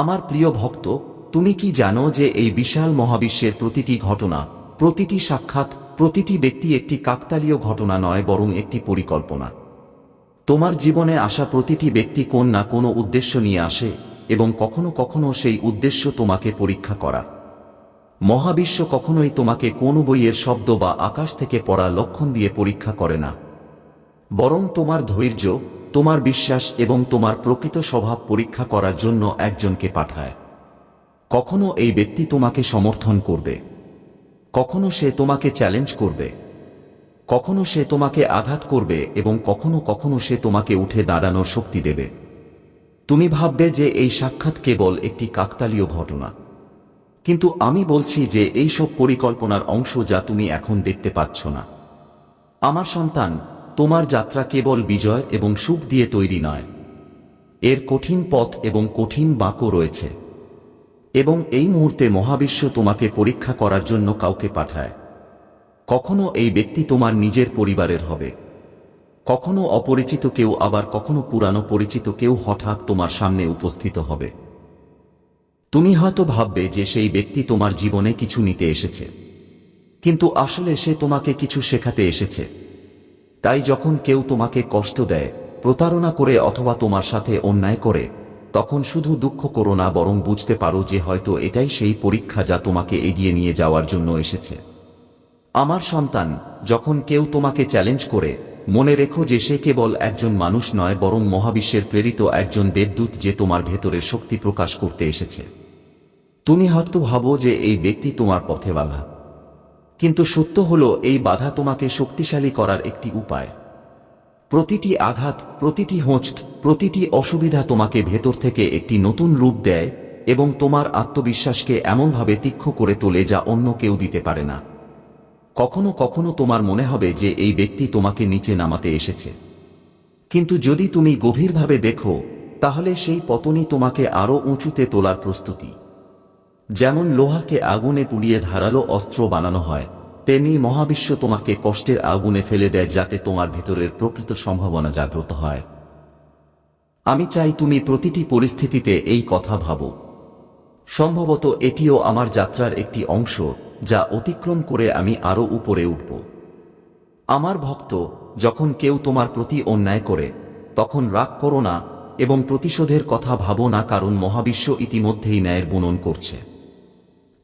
আমার প্রিয় ভক্ত, তুমি কি জানো যে এই বিশাল মহাবিশ্বের প্রতিটি ঘটনা, প্রতিটি সাক্ষাৎ, প্রতিটি ব্যক্তি একটি কাকতালীয় ঘটনা নয়, বরং একটি পরিকল্পনা? তোমার জীবনে আসা প্রতিটি ব্যক্তি কোন না কোনো উদ্দেশ্য নিয়ে আসে, এবং কখনো কখনো সেই উদ্দেশ্য তোমাকে পরীক্ষা করা। মহাবিশ্ব কখনোই তোমাকে কোনো বইয়ের শব্দ বা আকাশ থেকে পড়া লক্ষণ দিয়ে পরীক্ষা করে না। বরং তোমার ধৈর্য তোমার বিশ্বাস এবং তোমার প্রকৃত স্বভাব পরীক্ষা করার জন্য একজনকে পাঠায়। কখনো এই ব্যক্তি তোমাকে সমর্থন করবে। কখনো সে তোমাকে চ্যালেঞ্জ করবে। কখনো সে তোমাকে আঘাত করবে এবং কখনো কখনো সে তোমাকে উঠে দাঁড়ানোর শক্তি দেবে। তুমি ভাববে যে এই সাক্ষাৎ কেবল একটি কাকতালীয় ঘটনা। কিন্তু আমি বলছি যে এই সব পরিকল্পনার অংশ যা তুমি এখন দেখতে পাচ্ছ না। আমার সন্তান তোমার যাত্রা কেবল বিজয় এবং সুখ দিয়ে তৈরি নয়। এর কঠিন পথ এবং কঠিন বাঁকও রয়েছে। এবং এই মুহূর্তে মহাবিশ্ব তোমাকে পরীক্ষা করার জন্য কাউকে পাঠায়। কখনো এই ব্যক্তি তোমার নিজের পরিবারের হবে। কখনো অপরিচিত কেউ আবার কখনো পুরানো পরিচিত কেউ হঠাৎ তোমার সামনে উপস্থিত হবে। তুমি হয়তো ভাববে যে সেই ব্যক্তি তোমার জীবনে কিছু নিতে এসেছে। কিন্তু আসলে সে তোমাকে কিছু শেখাতে এসেছে। তাই যখন কেউ তোমাকে কষ্ট দেয়, প্রতারণা করে অথবা তোমার সাথে অন্যায় করে, তখন শুধু দুঃখ করো না, বরং বুঝতে পারো যে হয়তো এটাই সেই পরীক্ষা যা তোমাকে এগিয়ে নিয়ে যাওয়ার জন্য এসেছে। আমার সন্তান, যখন কেউ তোমাকে চ্যালেঞ্জ করে, মনে রেখো যে সে কেবল একজন মানুষ নয়, বরং মহাবিশ্বের প্রেরিত একজন দেবদূত যে তোমার ভেতরের শক্তি প্রকাশ করতে এসেছে। তুমি হয়তো ভাবো যে এই ব্যক্তি তোমার পথে বাধা। কিন্তু সত্য হল, এই বাধা তোমাকে শক্তিশালী করার একটি উপায়। প্রতিটি আঘাত, প্রতিটি হোঁচ প্রতিটি অসুবিধা তোমাকে ভেতর থেকে একটি নতুন রূপ দেয় এবং তোমার আত্মবিশ্বাসকে এমনভাবে তীক্ষ্ণ করে তোলে যা অন্য কেউ দিতে পারে না। কখনো কখনো তোমার মনে হবে যে এই ব্যক্তি তোমাকে নিচে নামাতে এসেছে। কিন্তু যদি তুমি গভীরভাবে দেখো, তাহলে সেই পতনই তোমাকে আরও উঁচুতে তোলার প্রস্তুতি। যেমন লোহাকে আগুনে পুড়িয়ে ধারালো অস্ত্র বানানো হয়, তেমনি মহাবিশ্ব তোমাকে কষ্টের আগুনে ফেলে দেয় যাতে তোমার ভেতরের প্রকৃত সম্ভাবনা জাগ্রত হয়। আমি চাই তুমি প্রতিটি পরিস্থিতিতে এই কথা ভাবো। সম্ভবত এটিও আমার যাত্রার একটি অংশ, যা অতিক্রম করে আমি আরও উপরে উঠব। আমার ভক্ত, যখন কেউ তোমার প্রতি অন্যায় করে, তখন রাগ করো না এবং প্রতিশোধের কথা ভাবো না কারণ মহাবিশ্ব ইতিমধ্যেই ন্যায়ের বুনন করছে।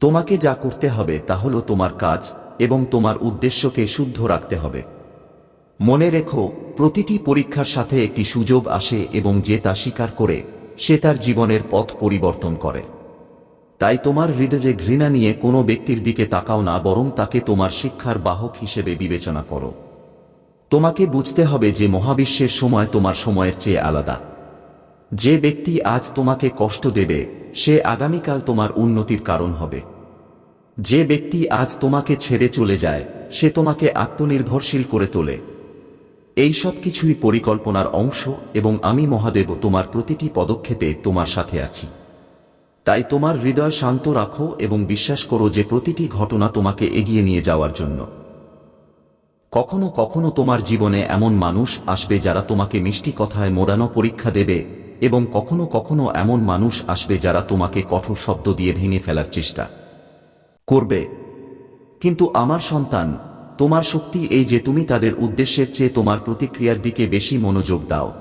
তোমাকে যা করতে হবে তা হল তোমার কাজ এবং তোমার উদ্দেশ্যকে শুদ্ধ রাখতে হবে। মনে রেখো, প্রতিটি পরীক্ষার সাথে একটি সুযোগ আসে এবং যে তা স্বীকার করে, সে তার জীবনের পথ পরিবর্তন করে। তাই তোমার হৃদয়ে ঘৃণা নিয়ে কোনো ব্যক্তির দিকে তাকাও না, বরং তাকে তোমার শিক্ষার বাহক হিসেবে বিবেচনা করো। তোমাকে বুঝতে হবে যে মহাবিশ্বের সময় তোমার সময়ের চেয়ে আলাদা। যে ব্যক্তি আজ তোমাকে কষ্ট দেবে, সে আগামীকাল তোমার উন্নতির কারণ হবে। যে ব্যক্তি আজ তোমাকে ছেড়ে চলে যায়, সে তোমাকে আত্মনির্ভরশীল করে তোলে। এই সব কিছুই পরিকল্পনার অংশ এবং আমি মহাদেব তোমার প্রতিটি পদক্ষেপে তোমার সাথে আছি। তাই তোমার হৃদয় শান্ত রাখো এবং বিশ্বাস করো যে প্রতিটি ঘটনা তোমাকে এগিয়ে নিয়ে যাওয়ার জন্য। কখনো কখনো তোমার জীবনে এমন মানুষ আসবে যারা তোমাকে মিষ্টি কথায় মোড়ানো পরীক্ষা দেবে এবং কখনো কখনো এমন মানুষ আসবে যারা তোমাকে কঠোর শব্দ দিয়ে ভেঙে ফেলার চেষ্টা। করবে। কিন্তু আমার সন্তান, তোমার শক্তি এই যে তুমি তাদের উদ্দেশ্যের চেয়ে তোমার প্রতিক্রিয়ার দিকে বেশি মনোযোগ দাও।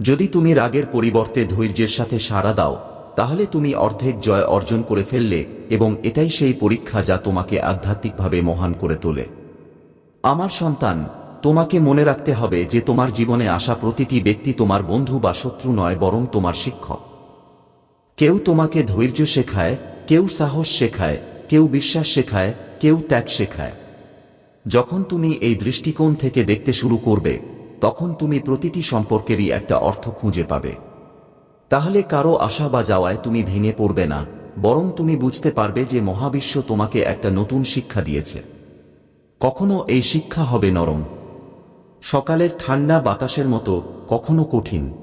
যদি তুমি রাগের পরিবর্তে ধৈর্যের সাথে সাড়া দাও, তাহলে তুমি অর্ধেক জয় অর্জন করে ফেললে এবং এটাই সেই পরীক্ষা যা তোমাকে আধ্যাত্মিকভাবে মহান করে তোলে। আমার সন্তান, তোমাকে মনে রাখতে হবে যে তোমার জীবনে আসা প্রতিটি ব্যক্তি তোমার বন্ধু বা শত্রু নয়, বরং তোমার শিক্ষক। কেউ তোমাকে ধৈর্য শেখায়, কেউ সাহস শেখায় কেউ বিশ্বাস শেখায়, কেউ ত্যাগ শেখায়। যখন তুমি এই দৃষ্টিকোণ থেকে দেখতে শুরু করবে, তখন তুমি প্রতিটি সম্পর্কেরই একটা অর্থ খুঁজে পাবে। তাহলে কারও আশা বা যাওয়ায় তুমি ভেঙে পড়বে না, বরং তুমি বুঝতে পারবে যে মহাবিশ্ব তোমাকে একটা নতুন শিক্ষা দিয়েছে। কখনো এই শিক্ষা হবে নরম। সকালের ঠান্ডা বাতাসের মতো, কখনো কঠিন।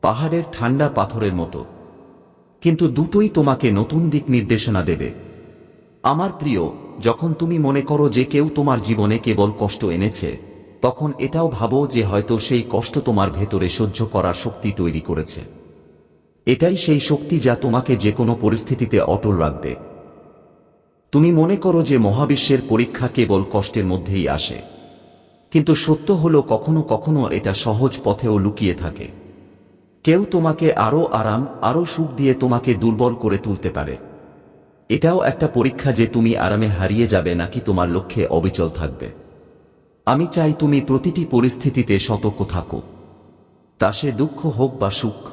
পাহাড়ের ঠান্ডা পাথরের মতো। কিন্তু দুটোই তোমাকে নতুন দিক নির্দেশনা দেবে। আমার প্রিয়, যখন তুমি মনে করো যে কেউ তোমার জীবনে কেবল কষ্ট এনেছে, তখন এটাও ভাবো যে হয়তো সেই কষ্ট তোমার ভেতরে সহ্য করার শক্তি তৈরি করেছে। এটাই সেই শক্তি যা তোমাকে যে কোনো পরিস্থিতিতে অটল রাখবে। তুমি মনে করো যে মহাবিশ্বের পরীক্ষা কেবল কষ্টের মধ্যেই আসে। কিন্তু সত্য হল কখনো কখনো এটা সহজ পথেও লুকিয়ে থাকে। কেউ তোমাকে আরও আরাম, আরও সুখ দিয়ে তোমাকে দুর্বল করে তুলতে পারে। এটাও একটা পরীক্ষা যে তুমি আরামে হারিয়ে যাবে নাকি তোমার লক্ষ্যে অবিচল থাকবে। আমি চাই তুমি প্রতিটি পরিস্থিতিতে সতর্ক থাকো। তা সে দুঃখ হোক বা সুখ।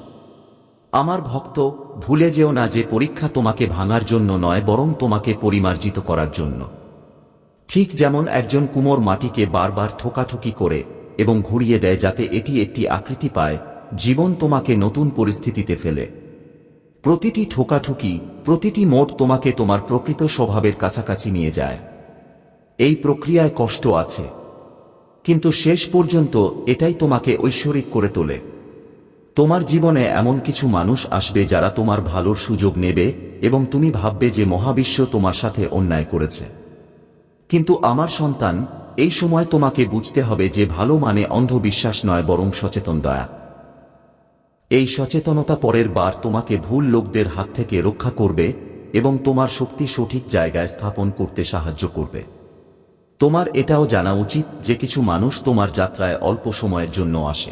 আমার ভক্ত, ভুলে যেও না যে পরীক্ষা তোমাকে ভাঙার জন্য নয়, বরং তোমাকে পরিমার্জিত করার জন্য। ঠিক যেমন একজন কুমোর মাটিকে বারবার ঠোকাঠুকি করে এবং ঘুরিয়ে দেয় যাতে এটি একটি আকৃতি পায়, জীবন তোমাকে নতুন পরিস্থিতিতে ফেলে। প্রতিটি ঠোকাঠুকি, প্রতিটি মোট তোমাকে তোমার প্রকৃত স্বভাবের কাছাকাছি নিয়ে যায়। এই প্রক্রিয়ায় কষ্ট আছে। কিন্তু শেষ পর্যন্ত এটাই তোমাকে ঐশ্বরিক করে তোলে। তোমার জীবনে এমন কিছু মানুষ আসবে যারা তোমার ভালোর সুযোগ নেবে এবং তুমি ভাববে যে মহাবিশ্ব তোমার সাথে অন্যায় করেছে। কিন্তু আমার সন্তান, এই সময় তোমাকে বুঝতে হবে যে ভালো মানে অন্ধবিশ্বাস নয় বরং সচেতন দয়া। এই সচেতনতা পরের বার তোমাকে ভুল লোকদের হাত থেকে রক্ষা করবে এবং তোমার শক্তি সঠিক জায়গায় স্থাপন করতে সাহায্য করবে। তোমার এটাও জানা উচিত যে কিছু মানুষ তোমার যাত্রায় অল্প সময়ের জন্য আসে।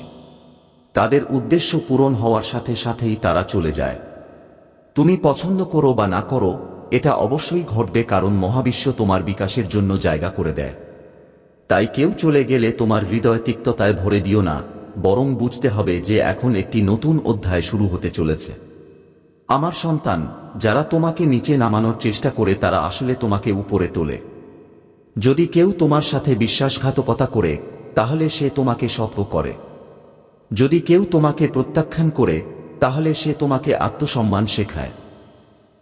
তাদের উদ্দেশ্য পূরণ হওয়ার সাথে সাথেই তারা চলে যায়। তুমি পছন্দ করো বা না করো, এটা অবশ্যই ঘটবে কারণ মহাবিশ্ব তোমার বিকাশের জন্য জায়গা করে দেয়। তাই কেউ চলে গেলে তোমার হৃদয় তিক্ততায় ভরে দিও না। বরং বুঝতে হবে যে এখন একটি নতুন অধ্যায় শুরু হতে চলেছে। আমার সন্তান, যারা তোমাকে নিচে নামানোর চেষ্টা করে তারা আসলে তোমাকে উপরে তোলে। যদি কেউ তোমার সাথে বিশ্বাসঘাতকতা করে, তাহলে সে তোমাকে সতর্ক করে। যদি কেউ তোমাকে প্রত্যাখ্যান করে, তাহলে সে তোমাকে আত্মসম্মান শেখায়।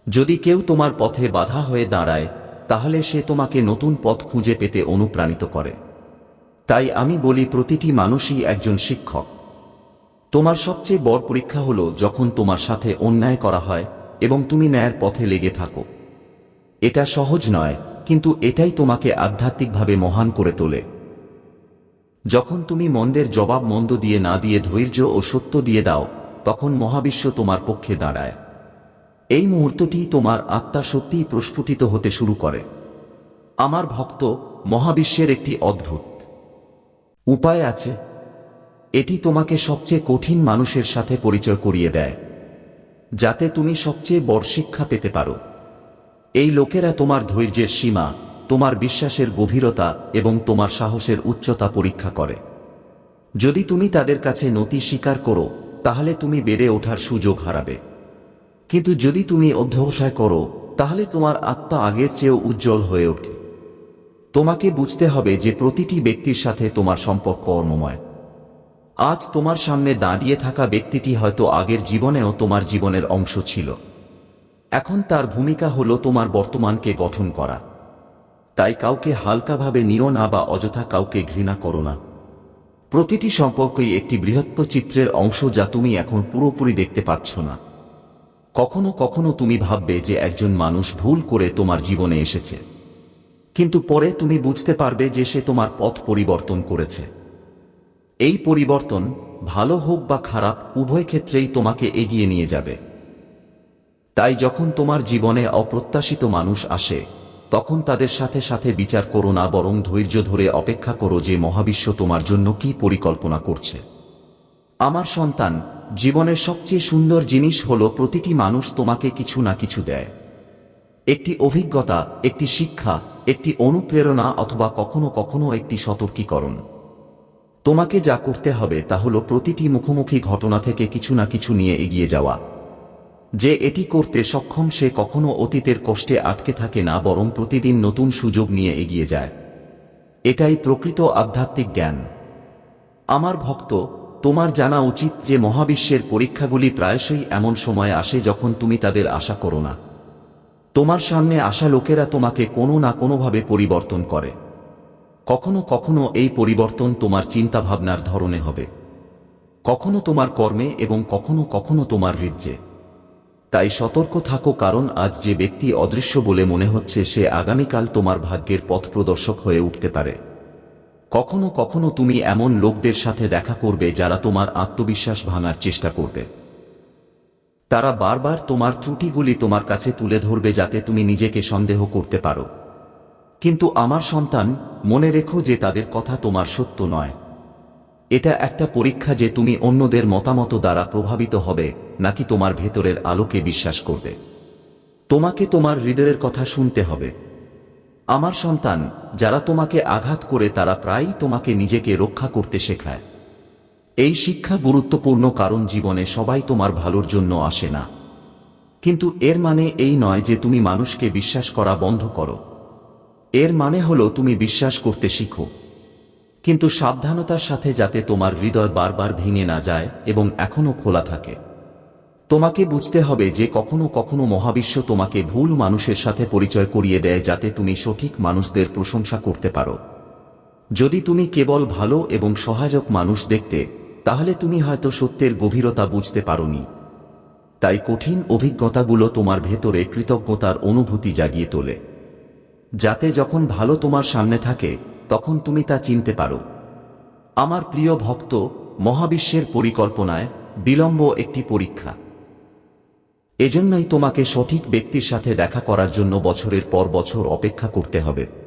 যদি কেউ তোমার পথে বাধা হয়ে দাঁড়ায়, তাহলে সে তোমাকে নতুন পথ খুঁজে পেতে অনুপ্রাণিত করে। তাই আমি বলি প্রতিটি মানুষই একজন শিক্ষক। তোমার সবচেয়ে বড় পরীক্ষা হল যখন তোমার সাথে অন্যায় করা হয় এবং তুমি ন্যায়ের পথে লেগে থাকো। এটা সহজ নয়, কিন্তু এটাই তোমাকে আধ্যাত্মিকভাবে মহান করে তোলে। যখন তুমি মন্দের জবাব মন্দ দিয়ে না দিয়ে ধৈর্য ও সত্য দিয়ে দাও, তখন মহাবিশ্ব তোমার পক্ষে দাঁড়ায়। এই মুহূর্তটি তোমার আত্মা সত্যিই প্রস্ফুটিত হতে শুরু করে। আমার ভক্ত, মহাবিশ্বের একটি অদ্ভুত। উপায় আছে। এটি তোমাকে সবচেয়ে কঠিন মানুষের সাথে পরিচয় করিয়ে দেয়, যাতে তুমি সবচেয়ে বড় শিক্ষা পেতে পারো। এই লোকেরা তোমার ধৈর্যের সীমা, তোমার বিশ্বাসের গভীরতা এবং তোমার সাহসের উচ্চতা পরীক্ষা করে। যদি তুমি তাদের কাছে নতি স্বীকার করো, তাহলে তুমি বেড়ে ওঠার সুযোগ হারাবে। কিন্তু যদি তুমি অধ্যবসায় করো, তাহলে তোমার আত্মা আগের চেয়েও উজ্জ্বল হয়ে ওঠে। তোমাকে বুঝতে হবে যে প্রতিটি ব্যক্তির সাথে তোমার সম্পর্ক কর্মময় আজ তোমার সামনে দাঁড়িয়ে থাকা ব্যক্তিটি হয়তো আগের জীবনেও তোমার জীবনের অংশ ছিল। এখন তার ভূমিকা হল তোমার বর্তমানকে গঠন করা। তাই কাউকে হালকাভাবে নিও না বা অযথা কাউকে ঘৃণা করো না। প্রতিটি সম্পর্কই একটি বৃহত্ত চিত্রের অংশ যা তুমি এখন পুরোপুরি দেখতে পাচ্ছ না। কখনো কখনো তুমি ভাববে যে একজন মানুষ ভুল করে তোমার জীবনে এসেছে। কিন্তু পরে তুমি বুঝতে পারবে যে সে তোমার পথ পরিবর্তন করেছে। এই পরিবর্তন ভালো হোক বা খারাপ, উভয় ক্ষেত্রেই তোমাকে এগিয়ে নিয়ে যাবে। তাই যখন তোমার জীবনে অপ্রত্যাশিত মানুষ আসে, তখন তাদের সাথে সাথে বিচার করো না বরং ধৈর্য ধরে অপেক্ষা করো যে মহাবিশ্ব তোমার জন্য কি পরিকল্পনা করছে। আমার সন্তান, জীবনের সবচেয়ে সুন্দর জিনিস হল প্রতিটি মানুষ তোমাকে কিছু না কিছু দেয়। একটি অভিজ্ঞতা, একটি শিক্ষা, একটি অনুপ্রেরণা অথবা কখনো কখনো একটি সতর্কীকরণ। তোমাকে যা করতে হবে তা হল প্রতিটি মুখোমুখি ঘটনা থেকে কিছু না কিছু নিয়ে এগিয়ে যাওয়া। যে এটি করতে সক্ষম সে কখনো অতীতের কষ্টে আটকে থাকে না, বরং প্রতিদিন নতুন সুযোগ নিয়ে এগিয়ে যায়। এটাই প্রকৃত আধ্যাত্মিক জ্ঞান। আমার ভক্ত, তোমার জানা উচিত যে মহাবিশ্বের পরীক্ষাগুলি প্রায়শই এমন সময় আসে যখন তুমি তাদের আশা করো না। তোমার সামনে আসা লোকেরা তোমাকে কোনো না কোনোভাবে পরিবর্তন করে। কখনো কখনো এই পরিবর্তন তোমার চিন্তাভাবনার ধরনে হবে। কখনো তোমার কর্মে এবং কখনো কখনো তোমার হৃদ্যে। তাই সতর্ক থাকো কারণ আজ যে ব্যক্তি অদৃশ্য বলে মনে হচ্ছে সে আগামীকাল তোমার ভাগ্যের পথ প্রদর্শক হয়ে উঠতে পারে। কখনো কখনো তুমি এমন লোকদের সাথে দেখা করবে যারা তোমার আত্মবিশ্বাস ভাঙার চেষ্টা করবে। তারা বারবার তোমার ত্রুটিগুলি তোমার কাছে তুলে ধরবে যাতে তুমি নিজেকে সন্দেহ করতে পারো। কিন্তু আমার সন্তান, মনে রেখো যে তাদের কথা তোমার সত্য নয়। এটা একটা পরীক্ষা যে তুমি অন্যদের মতামত দ্বারা প্রভাবিত হবে, নাকি তোমার ভেতরের আলোকে বিশ্বাস করবে। তোমাকে তোমার হৃদয়ের কথা শুনতে হবে। আমার সন্তান, যারা তোমাকে আঘাত করে তারা প্রায়ই তোমাকে নিজেকে রক্ষা করতে শেখায়। এই শিক্ষা গুরুত্বপূর্ণ কারণ জীবনে সবাই তোমার ভালোর জন্য আসে না। কিন্তু এর মানে এই নয় যে তুমি মানুষকে বিশ্বাস করা বন্ধ করো। এর মানে হলো তুমি বিশ্বাস করতে শিখো। কিন্তু সাবধানতার সাথে যাতে তোমার হৃদয় বারবার ভেঙে না যায় এবং এখনও খোলা থাকে। তোমাকে বুঝতে হবে যে কখনো কখনো মহাবিশ্ব তোমাকে ভুল মানুষের সাথে পরিচয় করিয়ে দেয় যাতে তুমি সঠিক মানুষদের প্রশংসা করতে পারো। যদি তুমি কেবল ভালো এবং সহায়ক মানুষ দেখতে তাহলে তুমি হয়তো সত্যের গভীরতা বুঝতে পারোনি। তাই কঠিন অভিজ্ঞতাগুলো তোমার ভেতরে কৃতজ্ঞতার অনুভূতি জাগিয়ে তোলে। যাতে যখন ভালো তোমার সামনে থাকে, তখন তুমি তা চিনতে পারো। আমার প্রিয় ভক্ত, মহাবিশ্বের পরিকল্পনায় বিলম্ব একটি পরীক্ষা। এজন্যই তোমাকে সঠিক ব্যক্তির সাথে দেখা করার জন্য বছরের পর বছর অপেক্ষা করতে হবে।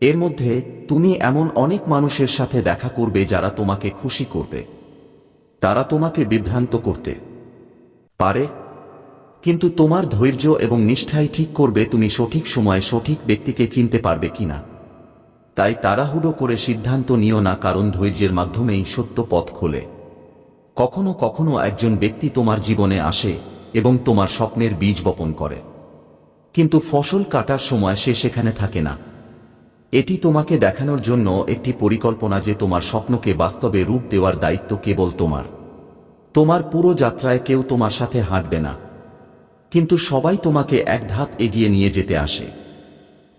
এর মধ্যে তুমি এমন অনেক মানুষের সাথে দেখা করবে যারা তোমাকে খুশি করবে। তারা তোমাকে বিভ্রান্ত করতে পারে। কিন্তু তোমার ধৈর্য এবং নিষ্ঠাই ঠিক করবে তুমি সঠিক সময়ে সঠিক ব্যক্তিকে চিনতে পারবে কিনা। তাই তাড়াহুড়ো করে সিদ্ধান্ত নিও না কারণ ধৈর্যের মাধ্যমেই সত্য পথ খোলে। কখনো কখনো একজন ব্যক্তি তোমার জীবনে আসে এবং তোমার স্বপ্নের বীজ বপন করে। কিন্তু ফসল কাটার সময় সে সেখানে থাকে না। এটি তোমাকে দেখানোর জন্য একটি পরিকল্পনা যে তোমার স্বপ্নকে বাস্তবে রূপ দেওয়ার দায়িত্ব কেবল তোমার। তোমার পুরো যাত্রায় কেউ তোমার সাথে হাঁটবে না। কিন্তু সবাই তোমাকে এক ধাপ এগিয়ে নিয়ে যেতে আসে।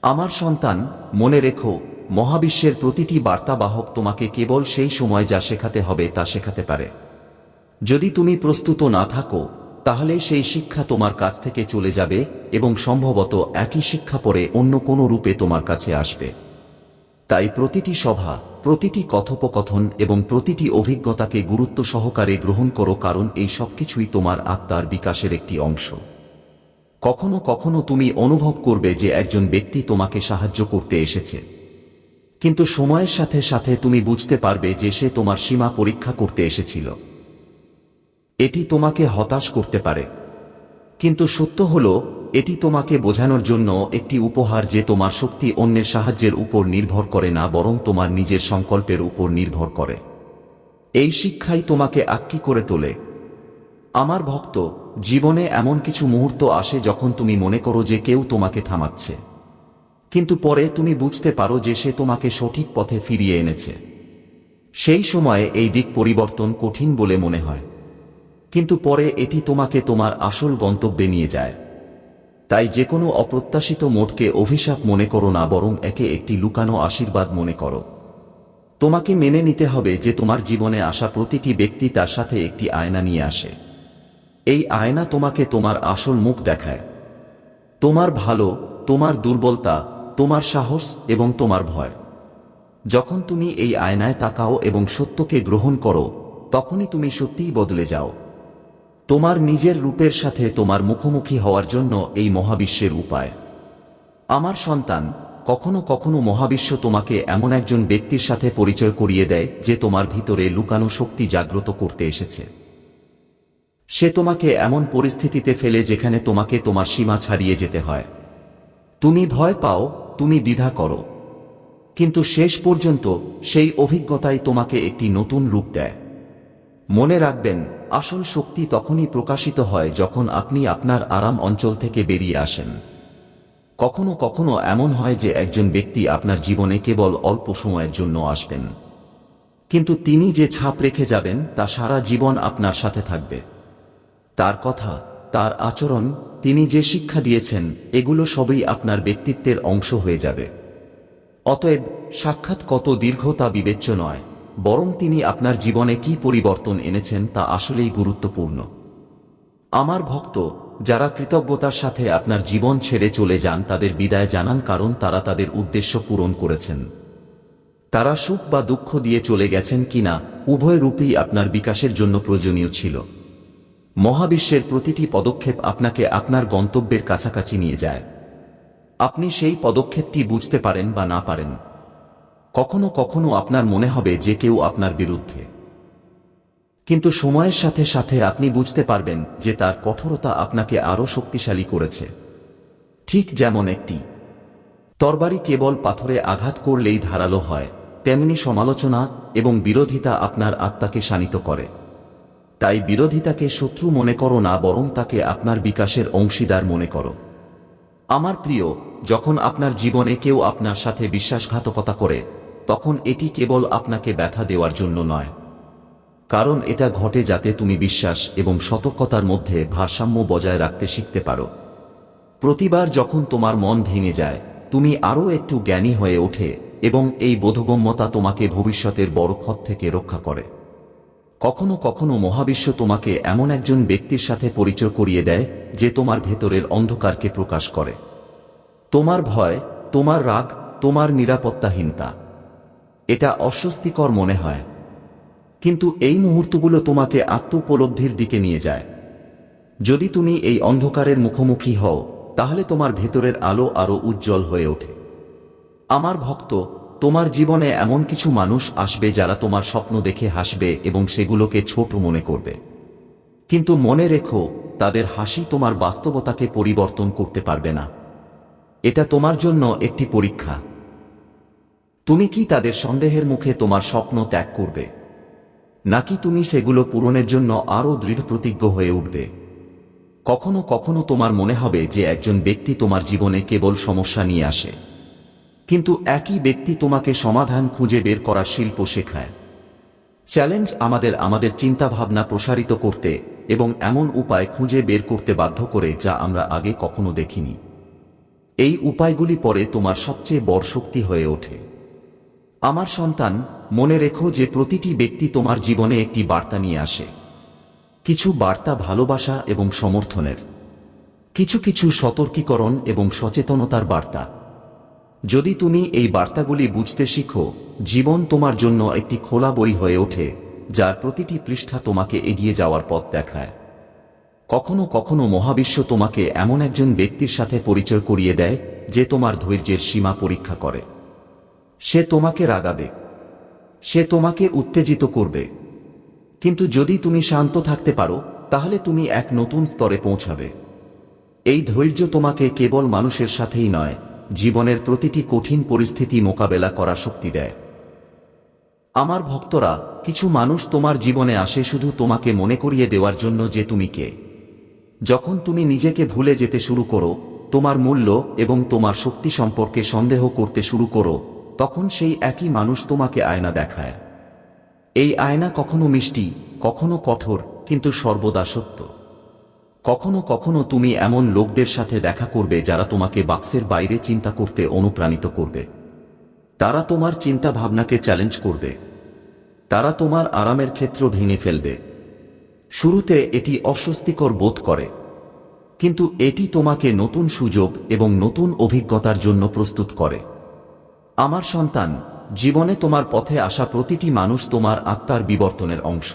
আমার সন্তান, মনে রেখো, মহাবিশ্বের প্রতিটি বার্তাবাহক তোমাকে কেবল সেই সময় যা শেখাতে হবে তা শেখাতে পারে। যদি তুমি প্রস্তুত না থাকো তাহলে সেই শিক্ষা তোমার কাছ থেকে চলে যাবে এবং সম্ভবত একই শিক্ষা পরে অন্য কোনো রূপে তোমার কাছে আসবে। তাই প্রতিটি সভা, প্রতিটি কথোপকথন এবং প্রতিটি অভিজ্ঞতাকে গুরুত্ব সহকারে গ্রহণ করো কারণ এই সবকিছুই তোমার আত্মার বিকাশের একটি অংশ। কখনো কখনো তুমি অনুভব করবে যে একজন ব্যক্তি তোমাকে সাহায্য করতে এসেছে। কিন্তু সময়ের সাথে সাথে তুমি বুঝতে পারবে যে সে তোমার সীমা পরীক্ষা করতে এসেছিল। এটি তোমাকে হতাশ করতে পারে। কিন্তু সত্য হল, এটি তোমাকে বোঝানোর জন্য একটি উপহার যে তোমার শক্তি অন্যের সাহায্যের উপর নির্ভর করে না, বরং তোমার নিজের সংকল্পের উপর নির্ভর করে। এই শিক্ষাই তোমাকে আক্কি করে তোলে। আমার ভক্ত, জীবনে এমন কিছু মুহূর্ত আসে যখন তুমি মনে করো যে কেউ তোমাকে থামাচ্ছে। কিন্তু পরে তুমি বুঝতে পারো যে সে তোমাকে সঠিক পথে ফিরিয়ে এনেছে। সেই সময়ে এই দিক পরিবর্তন কঠিন বলে মনে হয়। কিন্তু পরে এটি তোমাকে তোমার আসল গন্তব্যে নিয়ে যায়। তাই যে কোনো অপ্রত্যাশিত মোটকে অভিশাপ মনে করো না, বরং একে একটি লুকানো আশীর্বাদ মনে করো। তোমাকে মেনে নিতে হবে যে তোমার জীবনে আসা প্রতিটি ব্যক্তি তার সাথে একটি আয়না নিয়ে আসে। এই আয়না তোমাকে তোমার আসল মুখ দেখায়। তোমার ভালো, তোমার দুর্বলতা, তোমার সাহস এবং তোমার ভয়। যখন তুমি এই আয়নায় তাকাও এবং সত্যকে গ্রহণ করো, তখনই তুমি সত্যিই বদলে যাও। তোমার নিজের রূপের সাথে তোমার মুখোমুখি হওয়ার জন্য এই মহাবিশ্বের উপায়। আমার সন্তান, কখনো কখনো মহাবিশ্ব তোমাকে এমন একজন ব্যক্তির সাথে পরিচয় করিয়ে দেয় যে তোমার ভিতরে লুকানো শক্তি জাগ্রত করতে এসেছে। সে তোমাকে এমন পরিস্থিতিতে ফেলে যেখানে তোমাকে তোমার সীমা ছাড়িয়ে যেতে হয়। তুমি ভয় পাও, তুমি দ্বিধা করো। কিন্তু শেষ পর্যন্ত সেই অভিজ্ঞতাই তোমাকে একটি নতুন রূপ দেয়। মনে রাখবেন আসল শক্তি তখনই প্রকাশিত হয় যখন আপনি আপনার আরাম অঞ্চল থেকে বেরিয়ে আসেন। কখনো কখনো এমন হয় যে একজন ব্যক্তি আপনার জীবনে কেবল অল্প সময়ের জন্য আসবেন। কিন্তু তিনি যে ছাপ রেখে যাবেন, তা সারা জীবন আপনার সাথে থাকবে। তার কথা, তার আচরণ, তিনি যে শিক্ষা দিয়েছেন, এগুলো সবই আপনার ব্যক্তিত্বের অংশ হয়ে যাবে। অতএব, সাক্ষাৎ কত দীর্ঘ তা বিবেচ্য নয়। বরং তিনি আপনার জীবনে কি পরিবর্তন এনেছেন তা আসলেই গুরুত্বপূর্ণ। আমার ভক্ত, যারা কৃতজ্ঞতার সাথে আপনার জীবন ছেড়ে চলে যান, তাদের বিদায় জানান কারণ তারা তাদের উদ্দেশ্য পূরণ করেছেন। তারা সুখ বা দুঃখ দিয়ে চলে গেছেন কিনা উভয় রূপেই আপনার বিকাশের জন্য প্রয়োজনীয় ছিল। মহাবিশ্বের প্রতিটি পদক্ষেপ আপনাকে আপনার গন্তব্যের কাছাকাছি নিয়ে যায়। আপনি সেই পদক্ষেপটি বুঝতে পারেন বা না পারেন। কখনো কখনো আপনার মনে হবে যে কেউ আপনার বিরুদ্ধে। কিন্তু সময়ের সাথে সাথে আপনি বুঝতে পারবেন যে তার কঠোরতা আপনাকে আরও শক্তিশালী করেছে। ঠিক যেমন একটি তরবারি কেবল পাথরে আঘাত করলেই ধারালো হয়, তেমনি সমালোচনা এবং বিরোধিতা আপনার আত্মাকে শানিত করে। তাই বিরোধিতাকে শত্রু মনে করো না, বরং তাকে আপনার বিকাশের অংশীদার মনে করো। আমার প্রিয়, যখন আপনার জীবনে কেউ আপনার সাথে বিশ্বাসঘাতকতা করে তখন এটি কেবল আপনাকে ব্যথা দেওয়ার জন্য নয়। কারণ এটা ঘটে যাতে তুমি বিশ্বাস এবং সতর্কতার মধ্যে ভারসাম্য বজায় রাখতে শিখতে পারো। প্রতিবার যখন তোমার মন ভেঙে যায়, তুমি আরও একটু জ্ঞানী হয়ে ওঠে এবং এই বোধগম্যতা তোমাকে ভবিষ্যতের বড় ক্ষত থেকে রক্ষা করে। কখনো কখনো মহাবিশ্ব তোমাকে এমন একজন ব্যক্তির সাথে পরিচয় করিয়ে দেয় যে তোমার ভেতরের অন্ধকারকে প্রকাশ করে। তোমার ভয়, তোমার রাগ, তোমার নিরাপত্তাহীনতা এটা অস্বস্তিকর মনে হয়। কিন্তু এই মুহূর্তগুলো তোমাকে আত্মোপলব্ধির দিকে নিয়ে যায়। যদি তুমি এই অন্ধকারের মুখোমুখি হও, তাহলে তোমার ভেতরের আলো আরও উজ্জ্বল হয়ে ওঠে। আমার ভক্ত, তোমার জীবনে এমন কিছু মানুষ আসবে যারা তোমার স্বপ্ন দেখে হাসবে এবং সেগুলোকে ছোট মনে করবে। কিন্তু মনে রেখো, তাদের হাসি তোমার বাস্তবতাকে পরিবর্তন করতে পারবে না। এটা তোমার জন্য একটি পরীক্ষা। তুমি কি তাদের সন্দেহের মুখে তোমার স্বপ্ন ত্যাগ করবে? নাকি তুমি সেগুলো পূরণের জন্য আরও দৃঢ় প্রতিজ্ঞ হয়ে উঠবে? কখনো কখনো তোমার মনে হবে যে একজন ব্যক্তি তোমার জীবনে কেবল সমস্যা নিয়ে আসে। কিন্তু একই ব্যক্তি তোমাকে সমাধান খুঁজে বের করার শিল্প শেখায়। চ্যালেঞ্জ আমাদের আমাদের চিন্তাভাবনা প্রসারিত করতে এবং এমন উপায় খুঁজে বের করতে বাধ্য করে যা আমরা আগে কখনো দেখিনি। এই উপায়গুলি পরে তোমার সবচেয়ে বড় শক্তি হয়ে ওঠে। আমার সন্তান, মনে রেখো যে প্রতিটি ব্যক্তি তোমার জীবনে একটি বার্তা নিয়ে আসে। কিছু বার্তা ভালোবাসা এবং সমর্থনের। কিছু কিছু সতর্কীকরণ এবং সচেতনতার বার্তা। যদি তুমি এই বার্তাগুলি বুঝতে শিখো, জীবন তোমার জন্য একটি খোলা বই হয়ে ওঠে, যার প্রতিটি পৃষ্ঠা তোমাকে এগিয়ে যাওয়ার পথ দেখায়। কখনো কখনো মহাবিশ্ব তোমাকে এমন একজন ব্যক্তির সাথে পরিচয় করিয়ে দেয়, যে তোমার ধৈর্যের সীমা পরীক্ষা করে। সে তোমাকে রাগাবে। সে তোমাকে উত্তেজিত করবে। কিন্তু যদি তুমি শান্ত থাকতে পারো, তাহলে তুমি এক নতুন স্তরে পৌঁছাবে। এই ধৈর্য তোমাকে কেবল মানুষের সাথেই নয়, জীবনের প্রতিটি কঠিন পরিস্থিতি মোকাবেলা করা শক্তি দেয়। আমার ভক্তরা, কিছু মানুষ তোমার জীবনে আসে শুধু তোমাকে মনে করিয়ে দেওয়ার জন্য যে তুমি কে। যখন তুমি নিজেকে ভুলে যেতে শুরু করো, তোমার মূল্য এবং তোমার শক্তি সম্পর্কে সন্দেহ করতে শুরু করো তখন সেই একই মানুষ তোমাকে আয়না দেখায়। এই আয়না কখনো মিষ্টি, কখনো কঠোর, কিন্তু সর্বদা সত্য। কখনো কখনো তুমি এমন লোকদের সাথে দেখা করবে যারা তোমাকে বাক্সের বাইরে চিন্তা করতে অনুপ্রাণিত করবে। তারা তোমার চিন্তা ভাবনাকে চ্যালেঞ্জ করবে। তারা তোমার আরামের ক্ষেত্র ভেঙে ফেলবে। শুরুতে এটি অস্বস্তিকর বোধ করে। কিন্তু এটি তোমাকে নতুন সুযোগ এবং নতুন অভিজ্ঞতার জন্য প্রস্তুত করে। আমার সন্তান, জীবনে তোমার পথে আসা প্রতিটি মানুষ তোমার আত্মার বিবর্তনের অংশ।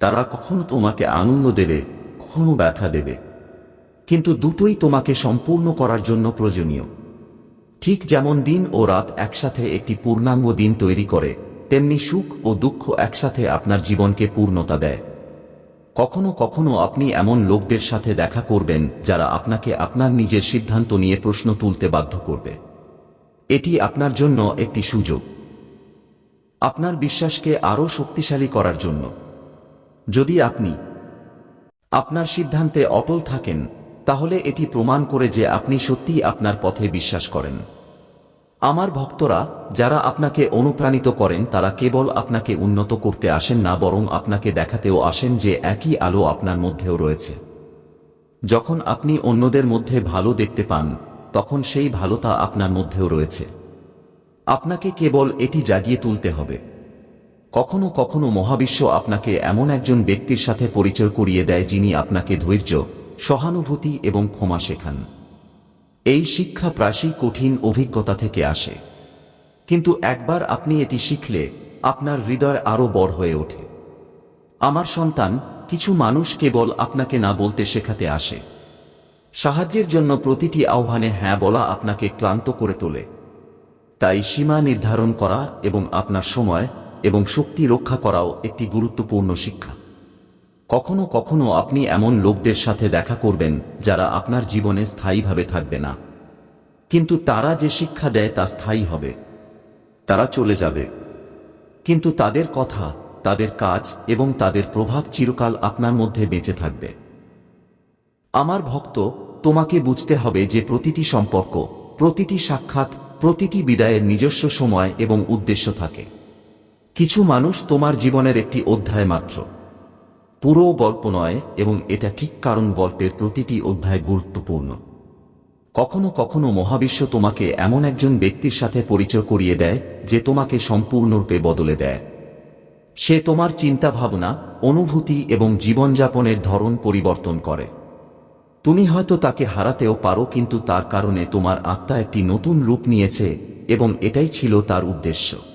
তারা কখনো তোমাকে আনন্দ দেবে, কখনো ব্যথা দেবে। কিন্তু দুটোই তোমাকে সম্পূর্ণ করার জন্য প্রয়োজনীয়। ঠিক যেমন দিন ও রাত একসাথে একটি পূর্ণাঙ্গ দিন তৈরি করে, তেমনি সুখ ও দুঃখ একসাথে আপনার জীবনকে পূর্ণতা দেয়। কখনো কখনো আপনি এমন লোকদের সাথে দেখা করবেন, যারা আপনাকে আপনার নিজের সিদ্ধান্ত নিয়ে প্রশ্ন তুলতে বাধ্য করবে। এটি আপনার জন্য একটি সুযোগ। আপনার বিশ্বাসকে আরও শক্তিশালী করার জন্য। যদি আপনি আপনার সিদ্ধান্তে অটল থাকেন, তাহলে এটি প্রমাণ করে যে আপনি সত্যিই আপনার পথে বিশ্বাস করেন। আমার ভক্তরা, যারা আপনাকে অনুপ্রাণিত করেন, তারা কেবল আপনাকে উন্নত করতে আসেন না, বরং আপনাকে দেখাতেও আসেন যে একই আলো আপনার মধ্যেও রয়েছে। যখন আপনি অন্যদের মধ্যে ভালো দেখতে পান তখন সেই ভালোতা আপনার মধ্যেও রয়েছে। আপনাকে কেবল এটি জাগিয়ে তুলতে হবে। কখনো কখনো মহাবিশ্ব আপনাকে এমন একজন ব্যক্তির সাথে পরিচয় করিয়ে দেয় যিনি আপনাকে ধৈর্য, সহানুভূতি এবং ক্ষমা শেখান। এই শিক্ষা প্রায়শই কঠিন অভিজ্ঞতা থেকে আসে। কিন্তু একবার আপনি এটি শিখলে, আপনার হৃদয় আরও বড় হয়ে ওঠে। আমার সন্তান, কিছু মানুষ কেবল আপনাকে না বলতে শেখাতে আসে। সাহায্যের জন্য প্রতিটি আহ্বানে হ্যাঁ বলা আপনাকে ক্লান্ত করে তোলে। তাই সীমা নির্ধারণ করা এবং আপনার সময় এবং শক্তি রক্ষা করাও একটি গুরুত্বপূর্ণ শিক্ষা। কখনো কখনো আপনি এমন লোকদের সাথে দেখা করবেন যারা আপনার জীবনে স্থায়ীভাবে থাকবে না। কিন্তু তারা যে শিক্ষা দেয় তা স্থায়ী হবে। তারা চলে যাবে। কিন্তু তাদের কথা, তাদের কাজ এবং তাদের প্রভাব চিরকাল আপনার মধ্যে বেঁচে থাকবে। আমার ভক্ত তোমাকে বুঝতে হবে যে প্রতিটি সম্পর্ক, প্রতিটি সাক্ষাৎ, প্রতিটি বিদায়ের নিজস্ব সময় এবং উদ্দেশ্য থাকে। কিছু মানুষ তোমার জীবনের একটি অধ্যায় মাত্র। পুরো গল্প নয় এবং এটা ঠিক কারণ গল্পের প্রতিটি অধ্যায় গুরুত্বপূর্ণ। কখনো কখনো মহাবিশ্ব তোমাকে এমন একজন ব্যক্তির সাথে পরিচয় করিয়ে দেয়, যে তোমাকে সম্পূর্ণরূপে বদলে দেয়। সে তোমার চিন্তা ভাবনা অনুভূতি এবং জীবনযাপনের ধরন পরিবর্তন করে। তুমি হয়তো তাকে হারাতেও পারো, কিন্তু তার কারণে তোমার আত্মা একটি নতুন রূপ নিয়েছে, এবং এটাই ছিল তার উদ্দেশ্য।